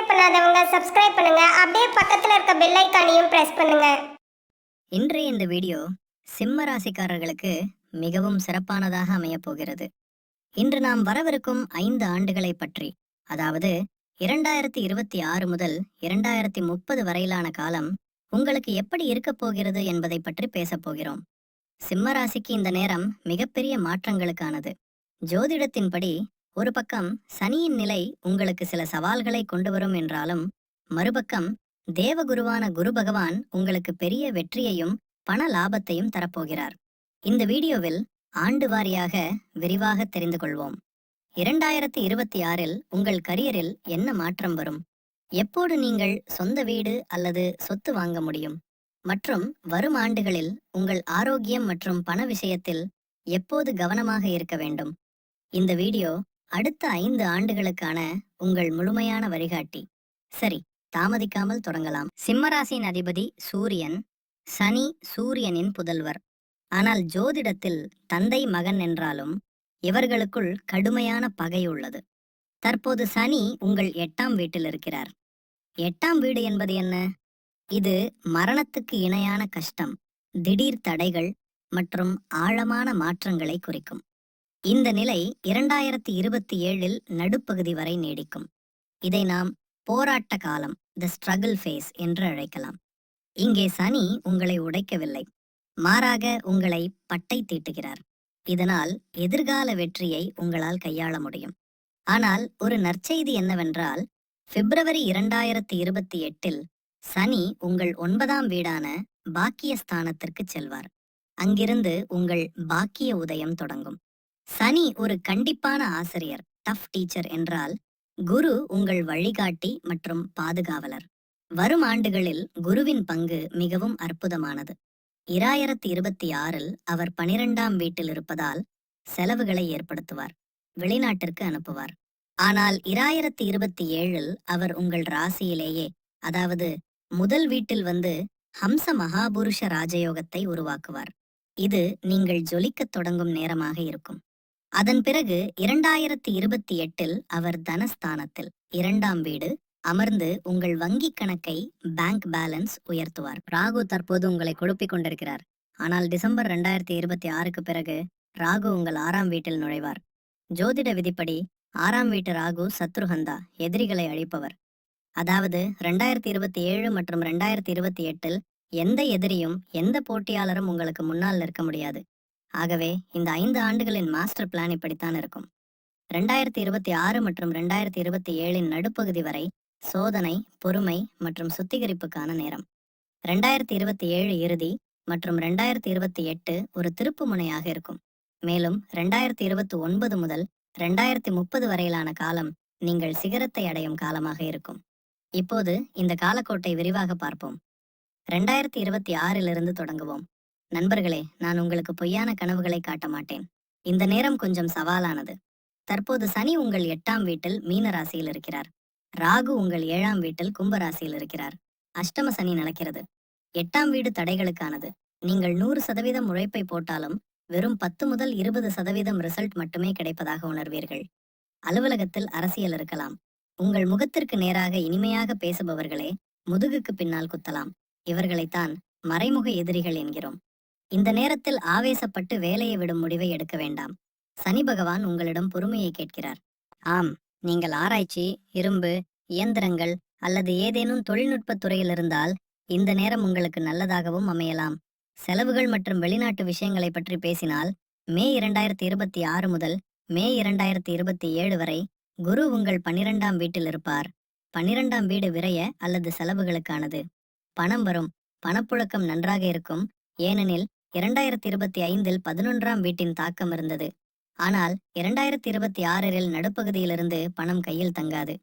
Subscribe பண்ணாதவங்க subscribe பண்ணுங்க. அப்படியே பக்கத்துல இருக்க பெல் ஐக்கானையும் பிரஸ் பண்ணுங்க. இன்றைய இந்த வீடியோ சிம்ம ராசிக்காரர்களுக்கு மிகவும் சிறப்பானதாக அமையப் போகிறது. இன்று நாம் வரவிருக்கும் ஐந்து ஆண்டுகளை பற்றி அதாவது இரண்டாயிரத்தி இருபத்தி ஆறு முதல் இரண்டாயிரத்தி முப்பது வரையிலான காலம் உங்களுக்கு எப்படி இருக்கப் போகிறது என்பதை பற்றி பேசப் போகிறோம். சிம்ம ராசிக்கு இந்த நேரம் மிகப்பெரிய மாற்றங்களுக்கானது. ஜோதிடத்தின்படி ஒரு பக்கம் சனியின் நிலை உங்களுக்கு சில சவால்களை கொண்டு வரும் என்றாலும் மறுபக்கம் தேவகுருவான குரு பகவான் உங்களுக்கு பெரிய வெற்றியையும் பண லாபத்தையும் தரப்போகிறார். இந்த வீடியோவில் ஆண்டு வாரியாக விரிவாக தெரிந்து கொள்வோம். இரண்டாயிரத்தி இருபத்தி ஆறில் உங்கள் கரியரில் என்ன மாற்றம் வரும்? எப்போது நீங்கள் சொந்த வீடு அல்லது சொத்து வாங்க முடியும்? மற்றும் வரும் ஆண்டுகளில் உங்கள் ஆரோக்கியம் மற்றும் பண விஷயத்தில் எப்போது கவனமாக இருக்க வேண்டும்? இந்த வீடியோ அடுத்த ஐந்து ஆண்டுகளுக்கான உங்கள் முழுமையான வழிகாட்டி. சரி தாமதிக்காமல் தொடங்கலாம். சிம்மராசியின் அதிபதி சூரியன் சனி சூரியனின் புதல்வர். ஆனால் ஜோதிடத்தில் தந்தை மகன் என்றாலும் இவர்களுக்குள் கடுமையான பகை உள்ளது. தற்போது சனி உங்கள் எட்டாம் வீட்டில் இருக்கிறார். எட்டாம் வீடு என்பது என்ன? இது மரணத்துக்கு இணையான கஷ்டம் திடீர் தடைகள் மற்றும் ஆழமான மாற்றங்களை குறிக்கும். இந்த நிலை இரண்டாயிரத்தி இருபத்தி ஏழில் நடுப்பகுதி வரை நீடிக்கும். இதை நாம் போராட்ட காலம் த ஸ்ட்ரகிள் ஃபேஸ் என்று அழைக்கலாம். இங்கே சனி உங்களை உடைக்கவில்லை. மாறாக உங்களை பட்டை தீட்டுகிறார். இதனால் எதிர்கால வெற்றியை உங்களால் கையாள முடியும். ஆனால் ஒரு நற்செய்தி என்னவென்றால் பிப்ரவரி இரண்டாயிரத்தி இருபத்தி எட்டில் சனி உங்கள் ஒன்பதாம் வீடான பாக்கிய ஸ்தானத்திற்கு செல்வார். அங்கிருந்து உங்கள் பாக்கிய உதயம் தொடங்கும். சனி ஒரு கண்டிப்பான ஆசிரியர் டஃப் டீச்சர் என்றால் குரு உங்கள் வழிகாட்டி மற்றும் பாதுகாவலர். வரும் ஆண்டுகளில் குருவின் பங்கு மிகவும் அற்புதமானது. இராயிரத்தி இருபத்தி ஆறில் அவர் பனிரெண்டாம் வீட்டில் இருப்பதால் செலவுகளை ஏற்படுத்துவார் வெளிநாட்டிற்கு அனுப்புவார். ஆனால் இராயிரத்தி இருபத்தி ஏழில் அவர் உங்கள் ராசியிலேயே அதாவது முதல் வீட்டில் வந்து ஹம்ச மகாபுருஷ ராஜயோகத்தை உருவாக்குவார். இது நீங்கள் ஜொலிக்கத் தொடங்கும் நேரமாக இருக்கும். அதன் பிறகு இரண்டாயிரத்தி இருபத்தி எட்டில் அவர் தனஸ்தானத்தில் இரண்டாம் வீடு அமர்ந்து உங்கள் வங்கிக் கணக்கை பேங்க் பேலன்ஸ் உயர்த்துவார். ராகு தற்போது உங்களை குழப்பிக் கொண்டிருக்கிறார். ஆனால் டிசம்பர் ரெண்டாயிரத்தி இருபத்தி ஆறுக்கு பிறகு ராகு உங்கள் ஆறாம் வீட்டில் நுழைவார். ஜோதிட விதிப்படி ஆறாம் வீட்டு ராகு சத்ருஹந்தா எதிரிகளை அழிப்பவர். அதாவது ரெண்டாயிரத்தி இருபத்தி ஏழு மற்றும் ரெண்டாயிரத்தி இருபத்தி எட்டில் எந்த எதிரியும் எந்த போட்டியாளரும் உங்களுக்கு முன்னால் நிற்க முடியாது. ஆகவே இந்த ஐந்து ஆண்டுகளின் மாஸ்டர் பிளான் இப்படித்தான் இருக்கும். ரெண்டாயிரத்தி இருபத்தி ஆறு மற்றும் ரெண்டாயிரத்தி இருபத்தி ஏழின் நடுப்பகுதி வரை சோதனை பொறுமை மற்றும் சுத்திகரிப்புக்கான நேரம். ரெண்டாயிரத்தி இருபத்தி ஏழு இறுதி மற்றும் ரெண்டாயிரத்தி இருபத்தி எட்டு ஒரு திருப்பு முனையாக இருக்கும். மேலும் ரெண்டாயிரத்தி இருபத்தி ஒன்பது முதல் ரெண்டாயிரத்தி முப்பது வரையிலான காலம் நீங்கள் சிகரத்தை அடையும் காலமாக இருக்கும். இப்போது இந்த காலக்கோட்டை விரிவாக பார்ப்போம். ரெண்டாயிரத்தி இருபத்தி ஆறிலிருந்து தொடங்குவோம். நண்பர்களே நான் உங்களுக்கு பொய்யான கனவுகளை காட்ட மாட்டேன். இந்த நேரம் கொஞ்சம் சவாலானது. தற்போது சனி உங்கள் எட்டாம் வீட்டில் மீன ராசியில் இருக்கிறார். ராகு உங்கள் ஏழாம் வீட்டில் கும்பராசியில் இருக்கிறார். அஷ்டம சனி நடக்கிறது எட்டாம் வீடு தடைகளுக்கானது. நீங்கள் நூறு சதவீதம் உழைப்பை போட்டாலும் வெறும் பத்து முதல் இருபது சதவீதம் ரிசல்ட் மட்டுமே கிடைப்பதாக உணர்வீர்கள். அலுவலகத்தில் அரசியல் இருக்கலாம். உங்கள் முகத்திற்கு நேராக இனிமையாக பேசுபவர்களே முதுகுக்கு பின்னால் குத்தலாம். இவர்களைத்தான் மறைமுக எதிரிகள் என்கிறோம். இந்த நேரத்தில் ஆவேசப்பட்டு வேலையை விடும் முடிவை எடுக்க வேண்டாம். சனி பகவான் உங்களிடம் பொறுமையை கேட்கிறார். ஆம் நீங்கள் ஆராய்ச்சி இரும்பு இயந்திரங்கள் அல்லது ஏதேனும் தொழில்நுட்ப துறையில் இருந்தால் இந்த நேரம் உங்களுக்கு நல்லதாகவும் அமையலாம். செலவுகள் மற்றும் வெளிநாட்டு விஷயங்களை பற்றி பேசினால் மே இரண்டாயிரத்தி இருபத்தி ஆறு முதல் மே இரண்டாயிரத்தி இருபத்தி ஏழு வரை குரு உங்கள் பன்னிரெண்டாம் வீட்டில் இருப்பார். பன்னிரெண்டாம் வீடு விரைய அல்லது செலவுகளுக்கானது. பணம் வரும். பணப்புழக்கம் நன்றாக இருக்கும். ஏனெனில் இரண்டாயிரத்தி இருபத்தி ஐந்தில் பதினொன்றாம் வீட்டின் தாக்கம் இருந்தது. ஆனால் இரண்டாயிரத்தி இருபத்தி ஆறில் நடுப்பகுதியிலிருந்து பணம் கையில் தங்காது.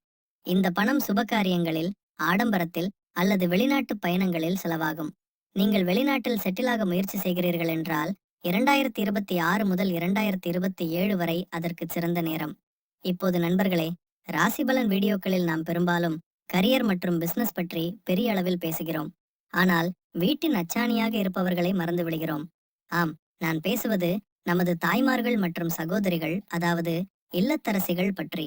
இந்த பணம் சுபகாரியங்களில் ஆடம்பரத்தில் அல்லது வெளிநாட்டு பயணங்களில் செலவாகும். நீங்கள் வெளிநாட்டில் செட்டிலாக முயற்சி செய்கிறீர்கள் என்றால் இரண்டாயிரத்தி இருபத்தி ஆறு முதல் இரண்டாயிரத்தி இருபத்தி ஏழு வரை அதற்கு சிறந்த நேரம். இப்போது நண்பர்களே ராசிபலன் வீடியோக்களில் நாம் பெரும்பாலும் கரியர் மற்றும் பிசினஸ் பற்றி பெரிய அளவில் பேசுகிறோம். ஆனால் வீட்டின் அச்சாணியாக இருப்பவர்களை மறந்து விடுகிறோம். ஆம் நான் பேசுவது நமது தாய்மார்கள் மற்றும் சகோதரிகள் அதாவது இல்லத்தரசிகள் பற்றி.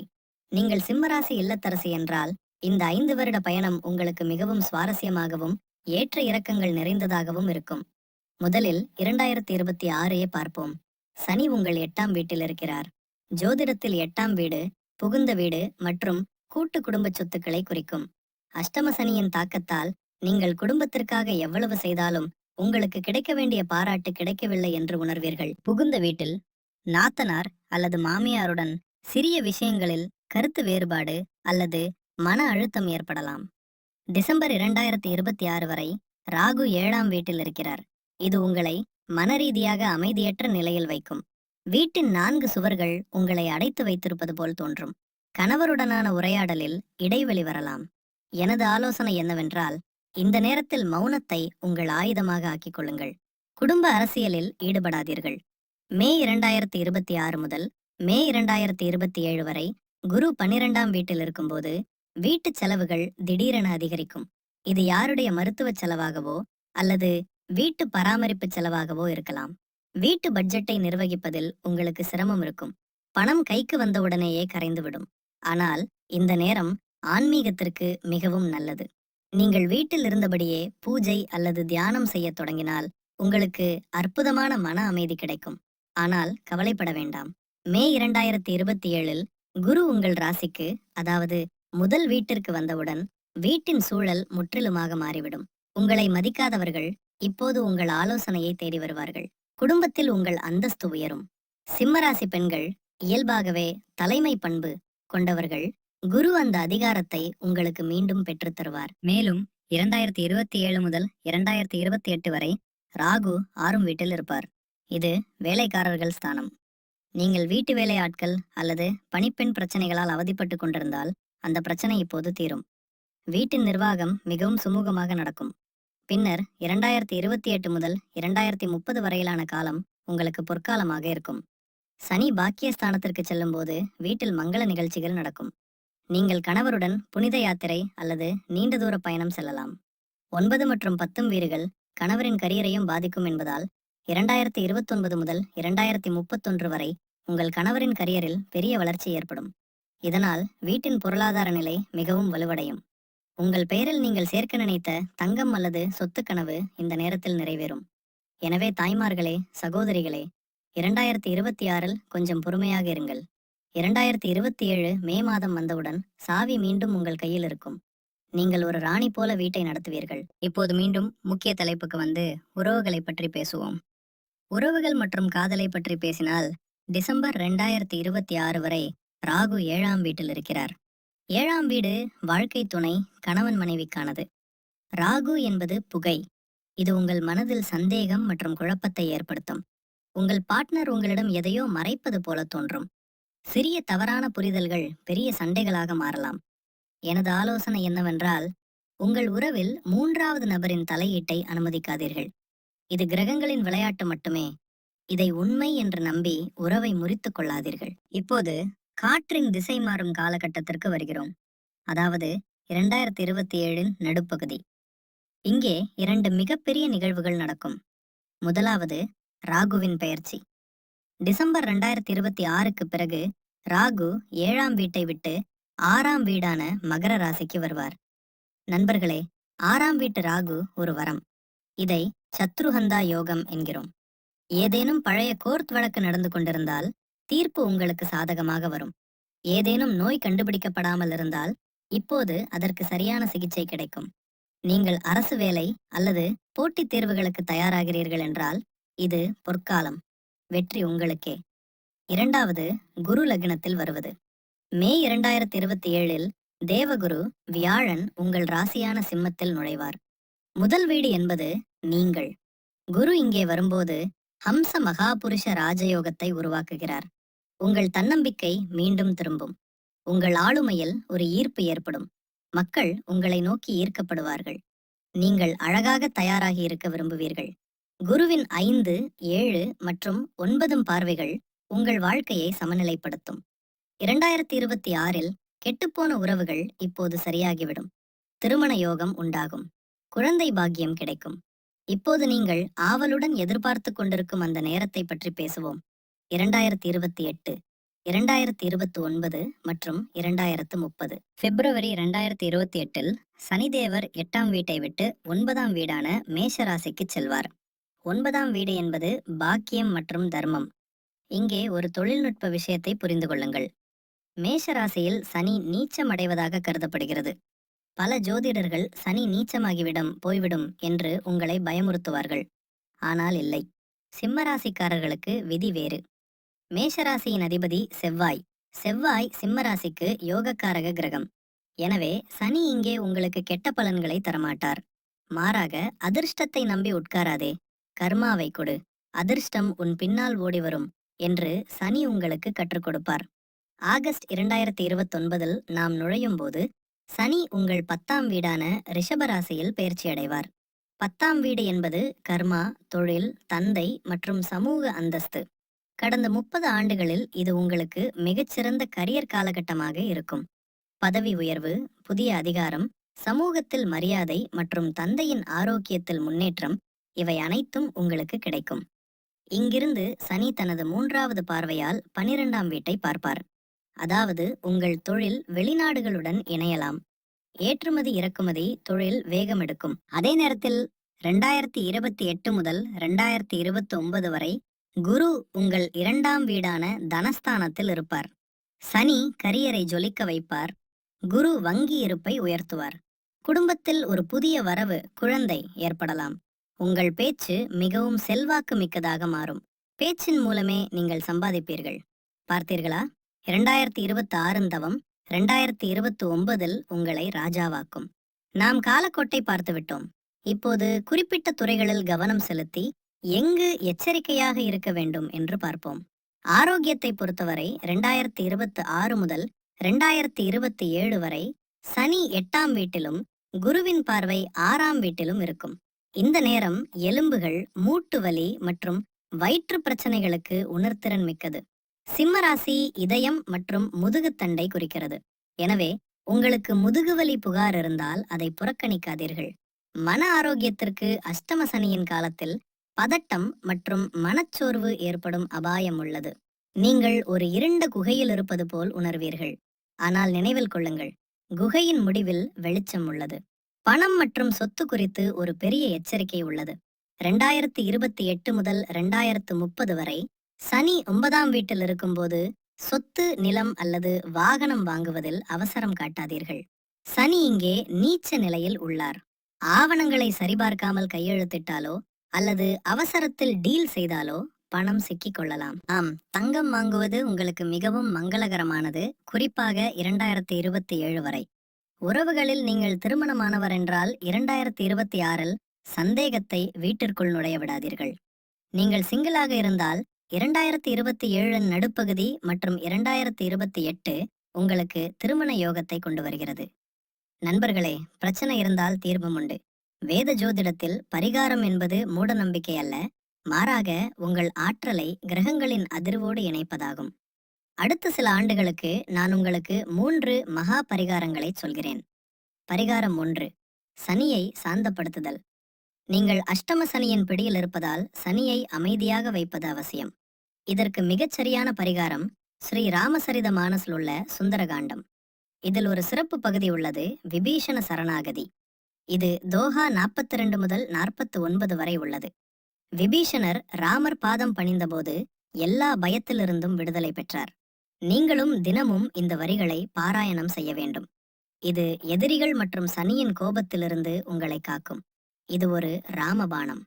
நீங்கள் சிம்மராசி இல்லத்தரசி என்றால் இந்த ஐந்து வருட பயணம் உங்களுக்கு மிகவும் சுவாரஸ்யமாகவும் ஏற்ற இறக்கங்கள் நிறைந்ததாகவும் இருக்கும். முதலில் இரண்டாயிரத்தி இருபத்தி ஆறையே பார்ப்போம். சனி உங்கள் எட்டாம் வீட்டில் இருக்கிறார். ஜோதிடத்தில் எட்டாம் வீடு புகுந்த வீடு மற்றும் கூட்டு குடும்ப சொத்துக்களை குறிக்கும். அஷ்டம சனியின் தாக்கத்தால் நீங்கள் குடும்பத்திற்காக எவ்வளவு செய்தாலும் உங்களுக்கு கிடைக்க வேண்டிய பாராட்டு கிடைக்கவில்லை என்று உணர்வீர்கள். புகுந்த வீட்டில் நாத்தனார் அல்லது மாமியாருடன் சிறிய விஷயங்களில் கருத்து வேறுபாடு அல்லது மன அழுத்தம் ஏற்படலாம். டிசம்பர் இரண்டாயிரத்தி இருபத்தி ஆறு வரை ராகு ஏழாம் வீட்டில் இருக்கிறார். இது உங்களை மனரீதியாக அமைதியற்ற நிலையில் வைக்கும். வீட்டின் நான்கு சுவர்கள் உங்களை அடைத்து வைத்திருப்பது போல் தோன்றும். கணவருடனான உரையாடலில் இடைவெளி வரலாம். எனது ஆலோசனை என்னவென்றால் இந்த நேரத்தில் மௌனத்தை உங்கள் ஆயுதமாக ஆக்கிக் கொள்ளுங்கள் குடும்ப அரசியலில் ஈடுபடாதீர்கள். மே இரண்டாயிரத்தி இருபத்தி ஆறு முதல் மே இரண்டாயிரத்தி இருபத்தி ஏழு வரை குரு பன்னிரெண்டாம் வீட்டில் இருக்கும்போது வீட்டுச் செலவுகள் திடீரென அதிகரிக்கும். இது யாருடைய மருத்துவச் செலவாகவோ அல்லது வீட்டு பராமரிப்பு செலவாகவோ இருக்கலாம். வீட்டு பட்ஜெட்டை நிர்வகிப்பதில் உங்களுக்கு சிரமம் இருக்கும். பணம் கைக்கு வந்தவுடனேயே கரைந்துவிடும். ஆனால் இந்த நேரம் ஆன்மீகத்திற்கு மிகவும் நல்லது. நீங்கள் வீட்டில் இருந்தபடியே பூஜை அல்லது தியானம் செய்யத் தொடங்கினால் உங்களுக்கு அற்புதமான மன அமைதி கிடைக்கும். ஆனால் கவலைப்பட வேண்டாம். மே இரண்டாயிரத்தி இருபத்தி ஏழில் குரு உங்கள் ராசிக்கு அதாவது முதல் வீட்டிற்கு வந்தவுடன் வீட்டின் சூழல் முற்றிலுமாக மாறிவிடும். உங்களை மதிக்காதவர்கள் இப்போது உங்கள் ஆலோசனையை தேடி வருவார்கள். குடும்பத்தில் உங்கள் அந்தஸ்து உயரும். சிம்மராசி பெண்கள் இயல்பாகவே தலைமை பண்பு கொண்டவர்கள். குரு அந்த அதிகாரத்தை உங்களுக்கு மீண்டும் பெற்றுத் தருவார். மேலும் இரண்டாயிரத்தி இருபத்தி ஏழு முதல் இரண்டாயிரத்தி இருபத்தி எட்டு வரை ராகு ஆறும் வீட்டில் இருப்பார். இது வேலைக்காரர்கள் ஸ்தானம். நீங்கள் வீட்டு வேலை ஆட்கள் அல்லது பணிப்பெண் பிரச்சனைகளால் அவதிப்பட்டு கொண்டிருந்தால் அந்த பிரச்சனை இப்போது தீரும். வீட்டின் நிர்வாகம் மிகவும் சுமூகமாக நடக்கும். பின்னர் இரண்டாயிரத்தி இருபத்தி எட்டு முதல் இரண்டாயிரத்தி முப்பது வரையிலான காலம் உங்களுக்கு பொற்காலமாக இருக்கும். சனி பாக்கியஸ்தானத்திற்கு செல்லும்போது வீட்டில் மங்கள நிகழ்ச்சிகள் நடக்கும். நீங்கள் கணவருடன் புனித யாத்திரை அல்லது நீண்ட தூர பயணம் செல்லலாம். ஒன்பது மற்றும் பத்தும் வீடுகள் கணவரின் கரியரையும் பாதிக்கும் என்பதால் இரண்டாயிரத்தி இருபத்தொன்பது முதல் இரண்டாயிரத்தி முப்பத்தொன்று வரை உங்கள் கணவரின் கரியரில் பெரிய வளர்ச்சி ஏற்படும். இதனால் வீட்டின் பொருளாதார நிலை மிகவும் வலுவடையும். உங்கள் பெயரில் நீங்கள் சேர்க்க நினைத்த தங்கம் அல்லது சொத்து கனவு இந்த நேரத்தில் நிறைவேறும். எனவே தாய்மார்களே சகோதரிகளே இரண்டாயிரத்தி இருபத்தி ஆறில் கொஞ்சம் பொறுமையாக இருங்கள். இரண்டாயிரத்தி இருபத்தி ஏழு மே மாதம் வந்தவுடன் சாவி மீண்டும் உங்கள் கையில் இருக்கும். நீங்கள் ஒரு ராணி போல வீட்டை நடத்துவீர்கள். இப்போது மீண்டும் முக்கிய தலைப்புக்கு வந்து உறவுகளை பற்றி பேசுவோம். உறவுகள் மற்றும் காதலை பற்றி பேசினால் டிசம்பர் ரெண்டாயிரத்தி இருபத்தி ஆறு வரை ராகு ஏழாம் வீட்டில் இருக்கிறார். ஏழாம் வீடு வாழ்க்கை துணை கணவன் மனைவிக்கானது. ராகு என்பது புகை. இது உங்கள் மனதில் சந்தேகம் மற்றும் குழப்பத்தை ஏற்படுத்தும். உங்கள் பார்ட்னர் உங்களிடம் எதையோ மறைப்பது போல தோன்றும். சிறிய தவறான புரிதல்கள் பெரிய சண்டைகளாக மாறலாம். எனது ஆலோசனை என்னவென்றால் உங்கள் உறவில் மூன்றாவது நபரின் தலையீட்டை அனுமதிக்காதீர்கள். இது கிரகங்களின் விளையாட்டு மட்டுமே. இதை உண்மை என்று நம்பி உறவை முறித்துக் கொள்ளாதீர்கள். இப்போது காற்றின் திசை மாறும் காலகட்டத்திற்கு வருகிறோம். அதாவது இரண்டாயிரத்தி இருபத்தி ஏழின் நடுப்பகுதி. இங்கே இரண்டு மிகப்பெரிய நிகழ்வுகள் நடக்கும். முதலாவது ராகுவின் பெயர்ச்சி. டிசம்பர் ரெண்டாயிரத்தி இருபத்தி ஆறுக்கு பிறகு ராகு ஏழாம் வீட்டை விட்டு ஆறாம் வீடான மகர ராசிக்கு வருவார். நண்பர்களே ஆறாம் வீட்டு ராகு ஒரு வரம். இதை சத்ருஹந்தா யோகம் என்கிறோம். ஏதேனும் பழைய கோர்த் வழக்கு நடந்து கொண்டிருந்தால் தீர்ப்பு உங்களுக்கு சாதகமாக வரும். ஏதேனும் நோய் கண்டுபிடிக்கப்படாமல் இருந்தால் இப்போது அதற்கு சரியான சிகிச்சை கிடைக்கும். நீங்கள் அரசு வேலை அல்லது போட்டித் தேர்வுகளுக்கு தயாராகிறீர்கள் என்றால் இது பொற்காலம். வெற்றி உங்களுக்கே. இரண்டாவது குரு லக்னத்தில் வருவது. மே இரண்டாயிரத்தி இருபத்தி ஏழில் தேவகுரு வியாழன் உங்கள் ராசியான சிம்மத்தில் நுழைவார். முதல் வீடு என்பது நீங்கள். குரு இங்கே வரும்போது ஹம்ச மகாபுருஷ ராஜயோகத்தை உருவாக்குகிறார். உங்கள் தன்னம்பிக்கை மீண்டும் திரும்பும். உங்கள் ஆளுமையில் ஒரு ஈர்ப்பு ஏற்படும். மக்கள் உங்களை நோக்கி ஈர்க்கப்படுவார்கள். நீங்கள் அழகாக தயாராகி இருக்க விரும்புவீர்கள். குருவின் ஐந்து ஏழு மற்றும் ஒன்பதும் பார்வைகள் உங்கள் வாழ்க்கையை சமநிலைப்படுத்தும். இரண்டாயிரத்தி இருபத்தி ஆறில் கெட்டுப்போன உறவுகள் இப்போது சரியாகிவிடும். திருமண யோகம் உண்டாகும். குழந்தை பாக்கியம் கிடைக்கும். இப்போது நீங்கள் ஆவலுடன் எதிர்பார்த்து கொண்டிருக்கும் அந்த நேரத்தை பற்றி பேசுவோம். இரண்டாயிரத்தி இருபத்தி எட்டு இரண்டாயிரத்தி இருபத்தி ஒன்பது மற்றும் இரண்டாயிரத்து முப்பது பிப்ரவரி இரண்டாயிரத்தி இருபத்தி எட்டில் சனிதேவர் எட்டாம் வீட்டை விட்டு ஒன்பதாம் வீடான மேஷராசிக்கு செல்வார். ஒன்பதாம் வீடு என்பது பாக்கியம் மற்றும் தர்மம். இங்கே ஒரு தொழில்நுட்ப விஷயத்தை புரிந்து கொள்ளுங்கள். மேஷ ராசியில் சனி நீச்சமடைவதாக கருதப்படுகிறது. பல ஜோதிடர்கள் சனி நீச்சமாகிவிடும் போய்விடும் என்று உங்களை பயமுறுத்துவார்கள். ஆனால் இல்லை. சிம்மராசிக்காரர்களுக்கு விதி வேறு. மேஷராசியின் அதிபதி செவ்வாய். செவ்வாய் சிம்மராசிக்கு யோகக்காரக கிரகம். எனவே சனி இங்கே உங்களுக்கு கெட்ட பலன்களை தரமாட்டார். மாறாக அதிர்ஷ்டத்தை நம்பி உட்காராதே. கர்மாவை கொடு. அதிர்ஷ்டம் உன் பின்னால் ஓடி வரும் என்று சனி உங்களுக்கு கற்றுக் கொடுப்பார். ஆகஸ்ட் இரண்டாயிரத்தி இருபத்தொன்பதில் நாம் நுழையும் போது சனி உங்கள் பத்தாம் வீடான ரிஷபராசியில் பயிற்சி அடைவார். பத்தாம் வீடு என்பது கர்மா தொழில் தந்தை மற்றும் சமூக அந்தஸ்து. கடந்த முப்பது ஆண்டுகளில் இது உங்களுக்கு மிகச்சிறந்த கரியர் காலகட்டமாக இருக்கும். பதவி உயர்வு புதிய அதிகாரம் சமூகத்தில் மரியாதை மற்றும் தந்தையின் ஆரோக்கியத்தில் முன்னேற்றம் இவை அனைத்தும் உங்களுக்கு கிடைக்கும். இங்கிருந்து சனி தனது மூன்றாவது பார்வையால் பனிரெண்டாம் வீட்டை பார்ப்பார். அதாவது உங்கள் தொழில் வெளிநாடுகளுடன் இணையலாம். ஏற்றுமதி இறக்குமதி தொழில் வேகமெடுக்கும் அதே நேரத்தில் ரெண்டாயிரத்தி இருபத்தி எட்டு முதல் ரெண்டாயிரத்தி இருபத்தி ஒன்பது வரை குரு உங்கள் இரண்டாம் வீடான தனஸ்தானத்தில் இருப்பார். சனி கரியரை ஜொலிக்க வைப்பார். குரு வங்கி இருப்பை உயர்த்துவார். குடும்பத்தில் ஒரு புதிய வரவு குழந்தை ஏற்படலாம். உங்கள் பேச்சு மிகவும் செல்வாக்கு மிக்கதாக மாறும். பேச்சின் மூலமே நீங்கள் சம்பாதிப்பீர்கள். பார்த்தீர்களா? இரண்டாயிரத்தி இருபத்தி ஆறின் தவம் இரண்டாயிரத்தி இருபத்தி ஒன்பதில் உங்களை ராஜாவாக்கும். நாம் காலக்கோட்டை பார்த்துவிட்டோம். இப்போது குறிப்பிட்ட துறைகளில் கவனம் செலுத்தி எங்கு எச்சரிக்கையாக இருக்க வேண்டும் என்று பார்ப்போம். ஆரோக்கியத்தை பொறுத்தவரை ரெண்டாயிரத்தி இருபத்தி ஆறு முதல் ரெண்டாயிரத்தி இருபத்தி ஏழு வரை சனி எட்டாம் வீட்டிலும் குருவின் பார்வை ஆறாம் வீட்டிலும் இருக்கும். இந்த நேரம் எலும்புகள் மூட்டு வலி மற்றும் வயிற்று பிரச்சனைகளுக்கு உணர்திறன் மிக்கது. சிம்மராசி இதயம் மற்றும் முதுகுத்தண்டை குறிக்கிறது. எனவே உங்களுக்கு முதுகுவலி புகார் இருந்தால் அதை புறக்கணிக்காதீர்கள். மன ஆரோக்கியத்திற்கு அஷ்டம சனியின் காலத்தில் பதட்டம் மற்றும் மனச்சோர்வு ஏற்படும் அபாயம் உள்ளது. நீங்கள் ஒரு இருண்ட குகையில் இருப்பது போல் உணர்வீர்கள். ஆனால் நினைவில் கொள்ளுங்கள் குகையின் முடிவில் வெளிச்சம் உள்ளது. பணம் மற்றும் சொத்து குறித்து ஒரு பெரிய எச்சரிக்கை உள்ளது. ரெண்டாயிரத்தி இருபத்தி எட்டு முதல் ரெண்டாயிரத்து முப்பது வரை சனி ஒன்பதாம் வீட்டில் இருக்கும்போது சொத்து நிலம் அல்லது வாகனம் வாங்குவதில் அவசரம் காட்டாதீர்கள். சனி இங்கே நீச்ச நிலையில் உள்ளார். ஆவணங்களை சரிபார்க்காமல் கையெழுத்திட்டாலோ அல்லது அவசரத்தில் டீல் செய்தாலோ பணம் சிக்கிக் கொள்ளலாம் ஆம் தங்கம் வாங்குவது உங்களுக்கு மிகவும் மங்களகரமானது. குறிப்பாக இரண்டாயிரத்தி இருபத்தி ஏழு வரை. உறவுகளில் நீங்கள் திருமணமானவர் என்றால் இரண்டாயிரத்தி இருபத்தி ஆறில் சந்தேகத்தை வீட்டிற்குள் நுழைய விடாதீர்கள். நீங்கள் சிங்கிளாக இருந்தால் இரண்டாயிரத்தி இருபத்தி ஏழின் நடுப்பகுதி மற்றும் இரண்டாயிரத்தி இருபத்தி எட்டு உங்களுக்கு திருமண யோகத்தை கொண்டு வருகிறது. நண்பர்களே பிரச்சனை இருந்தால் தீர்வும் உண்டு. வேத ஜோதிடத்தில் பரிகாரம் என்பது மூட நம்பிக்கை அல்ல. மாறாக உங்கள் ஆற்றலை கிரகங்களின் அதிர்வோடு இணைப்பதாகும். அடுத்த சில ஆண்டுகளுக்கு நான் உங்களுக்கு மூன்று மகா பரிகாரங்களை சொல்கிறேன். பரிகாரம் ஒன்று சனியை சாந்தப்படுத்துதல். நீங்கள் அஷ்டம சனியின் பிடியில் இருப்பதால் சனியை அமைதியாக வைப்பது அவசியம். இதற்கு மிகச்சரியான பரிகாரம் ஸ்ரீ ராமசரித மானசில் உள்ள சுந்தரகாண்டம். இதில் ஒரு சிறப்பு பகுதி உள்ளது விபீஷண சரணாகதி. இது தோஹா நாற்பத்தி ரெண்டு முதல் நாற்பத்தி ஒன்பது வரை உள்ளது. விபீஷணர் ராமர் பாதம் பணிந்தபோது எல்லா பயத்திலிருந்தும் விடுதலை பெற்றார். நீங்களும் தினமும் இந்த வரிகளை பாராயணம் செய்ய வேண்டும். இது எதிரிகள் மற்றும் சனியின் கோபத்திலிருந்து உங்களை காக்கும். இது ஒரு ராமபானம்.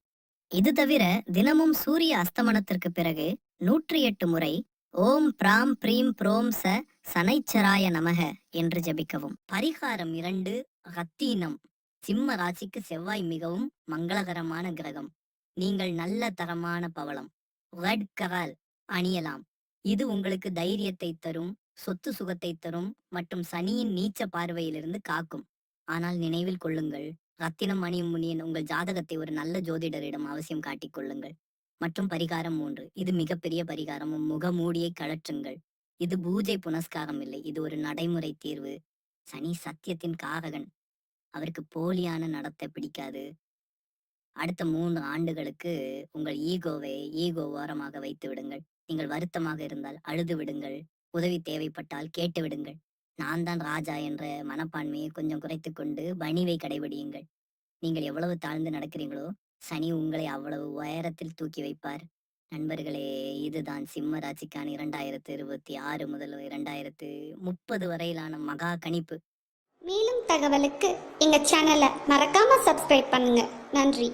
இது தவிர தினமும் சூரிய அஸ்தமனத்திற்கு பிறகு நூற்றி எட்டு முறை ஓம் பிராம் பிரீம் புரோம் ச சனைச்சராய நமக என்று ஜபிக்கவும். பரிகாரம் இரண்டு ரத்தீனம். சிம்ம ராசிக்கு செவ்வாய் மிகவும் மங்களகரமான கிரகம். நீங்கள் நல்ல தரமான பவளம். ரெட் கரால் அணியலாம். இது உங்களுக்கு தைரியத்தை தரும் சொத்து சுகத்தை தரும் மற்றும் சனியின் நீச்ச பார்வையிலிருந்து காக்கும். ஆனால் நினைவில் கொள்ளுங்கள் ரத்தினம் மணியும் முனியன் உங்கள் ஜாதகத்தை ஒரு நல்ல ஜோதிடரிடம் அவசியம் காட்டிக்கொள்ளுங்கள் மற்றும் பரிகாரம் மூன்று. இது மிகப்பெரிய பரிகாரமும் முகமூடியை கழற்றுங்கள். இது பூஜை புனஸ்காரம் இல்லை. இது ஒரு நடைமுறை தீர்வு. சனி சத்தியத்தின் காரகன். அவருக்கு போலியான நடத்தை பிடிக்காது. அடுத்த மூன்று ஆண்டுகளுக்கு உங்கள் ஈகோவை ஈகோ ஓரமாக வைத்து விடுங்கள். நீங்கள் வருத்தமாக இருந்தால் அழுது விடுங்கள். உதவி தேவைப்பட்டால் கேட்டு விடுங்கள். நான் தான் ராஜா என்ற மனப்பான்மையை கொஞ்சம் குறைத்து கொண்டு பணிவை கடைபிடியுங்கள். நீங்கள் எவ்வளவு தாழ்ந்து நடக்கிறீங்களோ சனி உங்களை அவ்வளவு உயரத்தில் தூக்கி வைப்பார். நண்பர்களே இதுதான் சிம்ம ராசிக்கான இரண்டாயிரத்து இருபத்தி ஆறு முதல் இரண்டாயிரத்து முப்பது வரையிலான மகா கணிப்பு. மேலும் தகவலுக்கு எங்க சேனலை மறக்காம சப்ஸ்கிரைப் பண்ணுங்க. நன்றி.